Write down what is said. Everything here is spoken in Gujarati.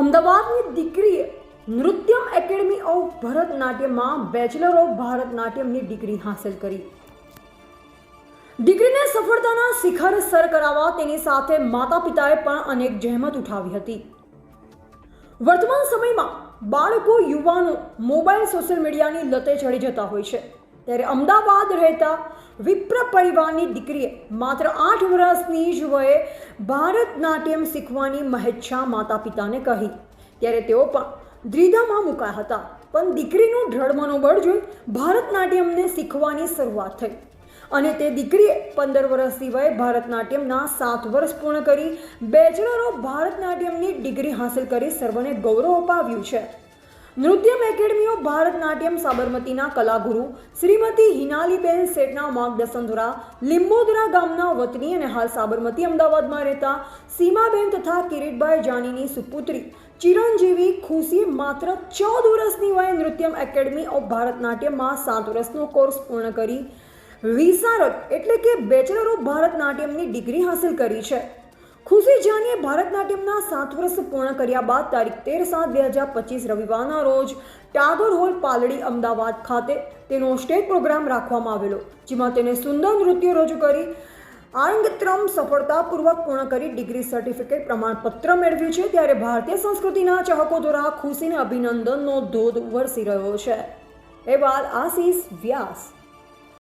અમદાવાદની દીકરીએ નૃત્યમ એકેડમી ઓફ ભરતનાટ્યમમાં બેચલર ઓફ ભારતનાટ્યમની ડિગ્રી હાંસલ કરી. દીકરીને સફળતાના શિખર સર કરાવવા તેની સાથે માતા પિતાએ પણ અનેક જહેમત ઉઠાવી હતી. વર્તમાન સમયમાં બાળકો, યુવાનો મોબાઈલ સોશિયલ મીડિયાની લતે ચડી જતા હોય છે. ત્યારે અમદાવાદ રહેતા વિપ્ર પરિવારની દીકરીએ માત્ર આઠ વર્ષની જ વયે ભારતનાટ્યમ શીખવાની મહેચ્છા માતા પિતાને કહી. ત્યારે તેઓ પણ દ્વિધામાં મુકાયા હતા. પણ દીકરીનું દ્રઢ મનોબળ જોઈ ભારતનાટ્યમને શીખવાની શરૂઆત થઈ. અને તે દીકરીએ પંદર વર્ષથી વયે ભારતનાટ્યમના સાત વર્ષ પૂર્ણ કરી, બેચલર ઓફ ભારતનાટ્યમની ડિગ્રી હાંસલ કરી, સર્વને ગૌરવ અપાવ્યું છે. નૃત્યમ એકેડમી ઓફ ભારતનાટ્યમ સાબરમતીના કલાગુરુ શ્રીમતી હિનાલીબેન શેઠના માર્ગદર્શન દ્વારા લીંબોદરા ગામના વતની અને હાલ સાબરમતી અમદાવાદમાં રહેતા સીમાબેન તથા કિરીટભાઈ જાનીની સુપુત્રી ચિરંજીવી ખુશી માત્ર ચૌદ વર્ષની વયે નૃત્યમ એકેડમી ઓફ ભારતનાટ્યમમાં સાત વર્ષનો કોર્સ પૂર્ણ કરી વિસારક એટલે કે બેચલર ઓફ ભારતનાટ્યમની ડિગ્રી હાંસલ કરી છે. ખુશી જાનીએ ભારતનાટ્યમના સાત વર્ષ પૂર્ણ કર્યા બાદ તારીખ તેર સાત બે હજાર પચીસ રવિવારના રોજ ટાગોર હોલ પાલડી અમદાવાદ ખાતે તેનો સ્ટેજ પ્રોગ્રામ રાખવામાં આવેલો, જેમાં તેને સુંદર નૃત્ય રજૂ કરી આરંગત્રમ સફળતાપૂર્વક પૂર્ણ કરી ડિગ્રી સર્ટિફિકેટ પ્રમાણપત્ર મેળવ્યું છે. ત્યારે ભારતીય સંસ્કૃતિના ચાહકો દ્વારા ખુશીને અભિનંદનનો ધોધ વરસી રહ્યો છે. એ વાત આશીષ વ્યાસ.